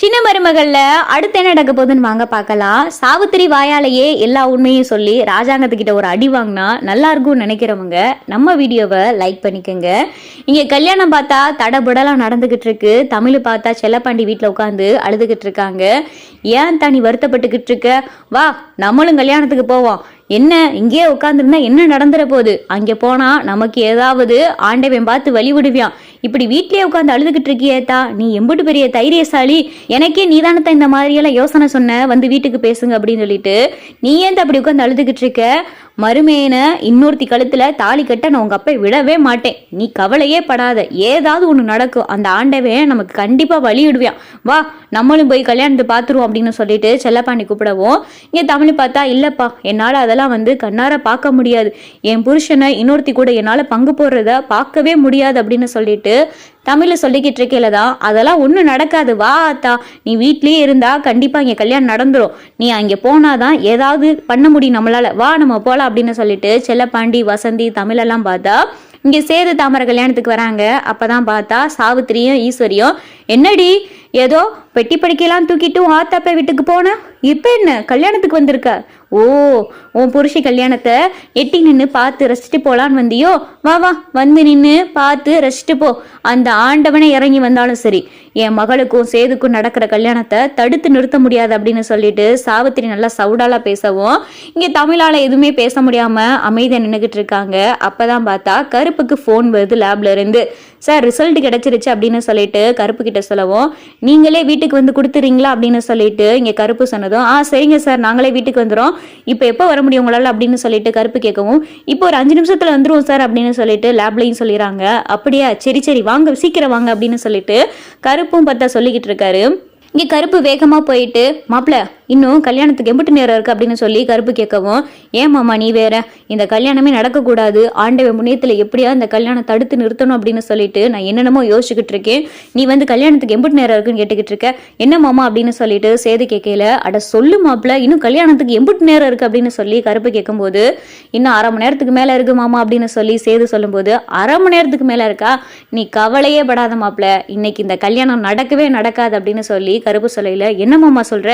சின்ன மருமகள்ல அடுத்து என்ன நடக்க போகுதுன்னு வாங்க பார்க்கலாம். சாவித்திரி வாயாலேயே எல்லா உண்மையும் சொல்லி ராஜாங்கத்துக்கிட்ட ஒரு அடி வாங்கினா நல்லா இருக்கும்னு நினைக்கிறவங்க நம்ம வீடியோவை லைக் பண்ணிக்கோங்க. இங்கே கல்யாணம் பார்த்தா தடபுடலாம் நடந்துகிட்டு இருக்கு. தமிழ் பார்த்தா செல்லப்பாண்டி வீட்டில் உட்காந்து அழுதுகிட்டு இருக்காங்க. ஏன் தனி வருத்தப்பட்டுக்கிட்டு இருக்க? வா நம்மளும் கல்யாணத்துக்கு போவோம். என்ன? இங்கேயே உட்காந்துருந்தா என்ன நடந்துற போகுது? அங்கே போனா நமக்கு ஏதாவது ஆண்டவன் பார்த்து வழி விடுவியான் இப்படி வீட்லயே உட்காந்து அழுதுகிட்டு இருக்கியேத்தா நீ எம்புட்டு பெரிய தைரியசாலி. எனக்கே நீதானத்தை இந்த மாதிரியெல்லாம் யோசனை சொன்ன? வந்து வீட்டுக்கு பேசுங்க அப்படின்னு சொல்லிட்டு நீ ஏன் அப்படி உட்காந்து அழுதுகிட்டு இருக்க? மறுமேன இன்னொருத்தி கழுத்துல தாலி கட்ட நான் உங்க அப்பை விடவே மாட்டேன். நீ கவலையே படாத. ஏதாவது ஒன்று நடக்கும். அந்த ஆண்டவன் நமக்கு கண்டிப்பா வழி விடுவியான் வா நம்மளும் போய் கல்யாணத்தை பார்த்துருவோம் அப்படின்னு சொல்லிட்டு செல்லப்பாண்டி கூப்பிடவும் இங்கே தமிழ் பார்த்தா இல்லப்பா என்னால் அதெல்லாம் வந்து கண்ணார பார்க்க முடியாது. என் புருஷனை இன்னொருத்தி கூட என்னால் பங்கு போடுறத பார்க்கவே முடியாது அப்படின்னு சொல்லிட்டு தமிழில் சொல்லிக்கிட்டு இருக்கையில தான் அதெல்லாம் ஒன்றும் நடக்காது. வா அத்தா நீ வீட்லேயே இருந்தா கண்டிப்பாக இங்கே கல்யாணம் நடந்துடும் நீ அங்கே போனாதான் ஏதாவது பண்ண முடியும் நம்மளால. வா நம்ம போகலாம் அப்படின்னு சொல்லிட்டு செல்லப்பாண்டி வசந்தி தமிழெல்லாம் பார்த்தா இங்கே சேது தாமரை கல்யாணத்துக்கு வராங்க. அப்பதான் பார்த்தா சாவித்திரியும் ஈஸ்வரியும் என்னடி ஏதோ பெட்டி படிக்கலாம் தூக்கிட்டு ஆத்தாப்பா வீட்டுக்கு போனா? இப்போ என்ன? கல்யாணத்துக்கு வந்திருக்க? ஓ உன் புருஷ கல்யாணத்தை எட்டி நின்று பார்த்து ரசிச்சுட்டு போலான்னு வந்தியோ? வா வா வந்து நின்று பார்த்து ரசிச்சுட்டு போ. அந்த ஆண்டவனை இறங்கி வந்தாலும் சரி. என் மகளுக்கும் சேதுக்கும் நடக்கிற கல்யாணத்தை தடுத்து நிறுத்த முடியாது அப்படின்னு சொல்லிட்டு சாவித்திரி நல்லா சவுடாலாக பேசவும் இங்கே தமிழால் எதுவுமே பேச முடியாமல் அமைதியாக நின்றுக்கிட்டு இருக்காங்க. அப்பதான் பார்த்தா கருப்புக்கு ஃபோன் வருது லேப்ல இருந்து. சார் ரிசல்ட் கிடைச்சிருச்சு அப்படின்னு சொல்லிட்டு கருப்பு கிட்ட சொல்லவும் நீங்களே வீட்டுக்கு வந்து கொடுத்துறீங்களா அப்படின்னு சொல்லிட்டு இங்க கருப்பு சொன்னதும் ஆ சரிங்க சார் நாங்களே வீட்டுக்கு வந்துடும் இப்போ எப்போ வர முடியும் உங்களால்? அப்படின்னு சொல்லிட்டு கருப்பு கேட்கவும் இப்போ ஒரு அஞ்சு நிமிஷத்துல வந்துருவோம் சார் அப்படின்னு சொல்லிட்டு லேப்லையும் சொல்லிடுறாங்க அப்படியா? சரி சரி வாங்க சீக்கிரம் வாங்க அப்படின்னு சொல்லிட்டு கருப்பும் பார்த்தா சொல்லிக்கிட்டு இருக்காரு. இங்கே கருப்பு வேகமாக போயிட்டு மாப்பிள்ள இன்னும் கல்யாணத்துக்கு எம்பிட்டு நேரம் இருக்கு அப்படின்னு சொல்லி கருப்பு கேட்கவும் ஏன் மாமா நீ வேற? இந்த கல்யாணமே நடக்கக்கூடாது. ஆண்டவ முனியத்தில் எப்படியா இந்த கல்யாணம் தடுத்து நிறுத்தணும் அப்படின்னு சொல்லிட்டு நான் என்னென்னமோ யோசிச்சுக்கிட்டு இருக்கேன். நீ வந்து கல்யாணத்துக்கு எம்பிட்டு நேரம் இருக்குன்னு கேட்டுக்கிட்டு இருக்க. என்ன மாமா அப்படின்னு சொல்லிட்டு சேது கேட்கல அட சொல்லு மாப்பிள்ள இன்னும் கல்யாணத்துக்கு எம்பிட்டு நேரம் இருக்கு அப்படின்னு சொல்லி கருப்பு கேட்கும்போது இன்னும் அரை மணி நேரத்துக்கு மேலே இருக்கு மாமா அப்படின்னு சொல்லி சேது சொல்லும்போது அரை மணி நேரத்துக்கு மேலே இருக்கா? நீ கவலையே படாத மாப்பிள்ள இன்னைக்கு இந்த கல்யாணம் நடக்கவே நடக்காது அப்படின்னு சொல்லி கருப்பு சொல்லையில என்ன மாமா சொல்ற?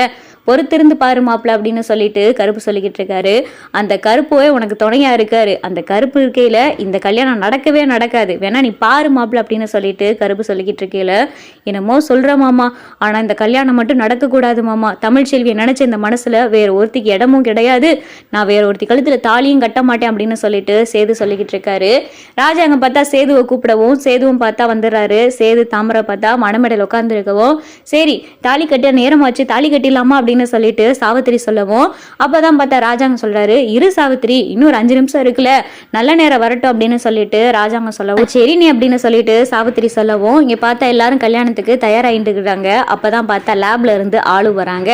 பொறுத்திருந்து பாரு மாப்பிள்ள அப்படின்னு சொல்லிட்டு கருப்பு சொல்லிக்கிட்டு இருக்காரு. அந்த கருப்போவே உனக்கு துணையா இருக்காரு. அந்த கருப்பு இருக்கையில இந்த கல்யாணம் நடக்கவே நடக்காது. வேணா நீ பாரு மாப்பிள்ள அப்படின்னு சொல்லிட்டு கருப்பு சொல்லிக்கிட்டு இருக்கையில என்னமோ சொல்ற மாமா. ஆனா இந்த கல்யாணம் மட்டும் நடக்கக்கூடாது மாமா. தமிழ் செல்வியை நினைச்ச இந்த மனசுல வேற ஒருத்திக்கு இடமும் கிடையாது. நான் வேற ஒருத்தி கழுத்துல தாலியும் கட்ட மாட்டேன் அப்படின்னு சொல்லிட்டு சேது சொல்லிக்கிட்டு இருக்காரு. ராஜாங்க பார்த்தா சேதுவை கூப்பிடவும் சேதுவும் பார்த்தா வந்துடுறாரு. சேது தாமரை பார்த்தா மணமேடையில் உட்காந்துருக்கவும் சரி தாலி கட்ட நேரமாச்சு தாலி கட்டிடலாமா அப்படின்னு சொல்லிட்டு சாவித்திரி சொல்லவும் அப்பதான் பார்த்தா ராஜாங்க சொல்றாரு இரு சாவித்திரி இன்னும் ஒரு அஞ்சு நிமிஷம் இருக்குல்ல நல்ல நேரம் வரட்டும் அப்படின்னு சொல்லிட்டு ராஜாங்க சொல்லவும். சரி நீ அப்படின்னு சொல்லிட்டு சாவித்திரி சொல்லவும் இங்க பார்த்தா எல்லாரும் கல்யாணத்துக்கு தயாராகிட்டு இருக்கிறாங்க அப்பதான் பார்த்தா லேப்ல இருந்து ஆளு வராங்க.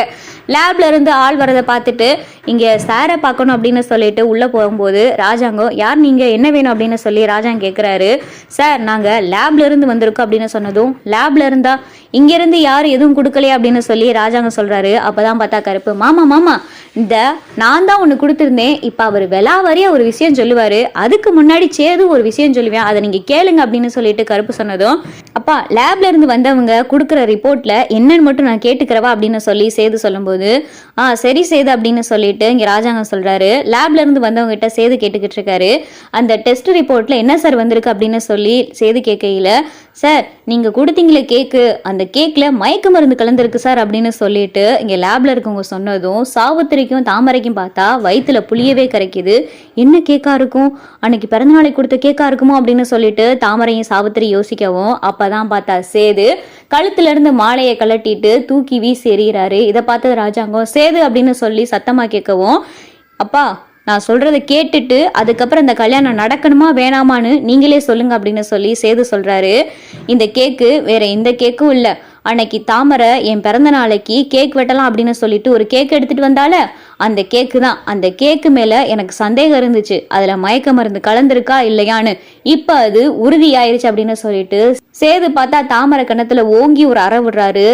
லேப்ல இருந்து ஆள் வரதை பார்த்துட்டு இங்க சாரை பார்க்கணும் அப்படின்னு சொல்லிட்டு உள்ள போகும்போது ராஜாங்கம் யார் நீங்க? என்ன வேணும்? அப்படின்னு சொல்லி ராஜாங்க கேட்குறாரு சார் நாங்க லேப்ல இருந்து வந்திருக்கோம் அப்படின்னு சொன்னதும் லேப்ல இருந்தா இங்க இருந்து யாரும் எதுவும் கொடுக்கலையா? அப்படின்னு சொல்லி ராஜாங்க சொல்றாரு. அப்பதான் பார்த்தா கருப்பு. மாமா மாமா இந்த நான் தான் ஒன்று கொடுத்துருந்தேன். இப்போ அவர் வெளாவரியா ஒரு விஷயம் சொல்லுவாரு. அதுக்கு முன்னாடி சேது ஒரு விஷயம் சொல்லுவேன். அதை நீங்க கேளுங்க அப்படின்னு சொல்லிட்டு கருப்பு சொன்னதும் அப்பா லேப்ல இருந்து வந்தவங்க கொடுக்குற ரிப்போர்ட்ல என்னன்னு மட்டும் நான் கேட்டுக்கிறவா அப்படின்னு சொல்லி சேது சொல்லும்போது ஆ சரி சேது அப்படின்னு சொல்லிட்டு இங்க ராஜாங்க சொல்றாரு. லேப்ல இருந்து வந்தவங்க கிட்ட சேது கேட்டுக்கிட்டு இருக்காரு. அந்த டெஸ்ட் ரிப்போர்ட்ல என்ன சார் வந்திருக்கு அப்படின்னு சொல்லி சேது கேட்கையில சார் நீங்கள் கொடுத்தீங்களே கேக்கு அந்த கேக்கில் மயக்க மருந்து கலந்துருக்கு சார் அப்படின்னு சொல்லிட்டு இங்கே லேபில் இருக்கவங்க சொன்னதும் சாவுத்திரைக்கும் தாமரைக்கும் பார்த்தா வயிற்றுல புளியவே கரைக்குது. என்ன கேக்காக இருக்கும்? அன்னைக்கு பிறந்தநாளைக்கு கொடுத்த கேக்காக இருக்குமோ அப்படின்னு சொல்லிட்டு தாமரையும் சாவித்திரி யோசிக்கவும் அப்பதான் பார்த்தா சேது கழுத்துலேருந்து மாலையை கலட்டிட்டு தூக்கி வீசி எறிகிறாரு. இதை பார்த்தது ராஜாங்கம் சேது அப்படின்னு சொல்லி சத்தமாக கேட்கவும் அப்பா நான் சொல்கிறத கேட்டுட்டு அதுக்கப்புறம் இந்த கல்யாணம் நடக்கணுமா வேணாமான்னு நீங்களே சொல்லுங்க அப்படின்னு சொல்லி சேது சொல்கிறாரு இந்த கேக்கு வேற எந்த கேக்கும் இல்லை. அன்னைக்கு தாமரை என் பிறந்த நாளைக்கு கேக் வெட்டலாம் அப்படின்னு சொல்லிட்டு ஒரு கேக் எடுத்துட்டு வந்தால அந்த கேக்கு தான். அந்த கேக்கு மேல எனக்கு சந்தேகம் இருந்துச்சு. அதுல மயக்க மருந்து கலந்துருக்கா இல்லையான்னு. இப்ப அது உறுதியாயிருச்சு அப்படின்னு சொல்லிட்டு சேது பார்த்தா தாமரை கணத்துல ஓங்கி ஒரு அற விடுறாரு.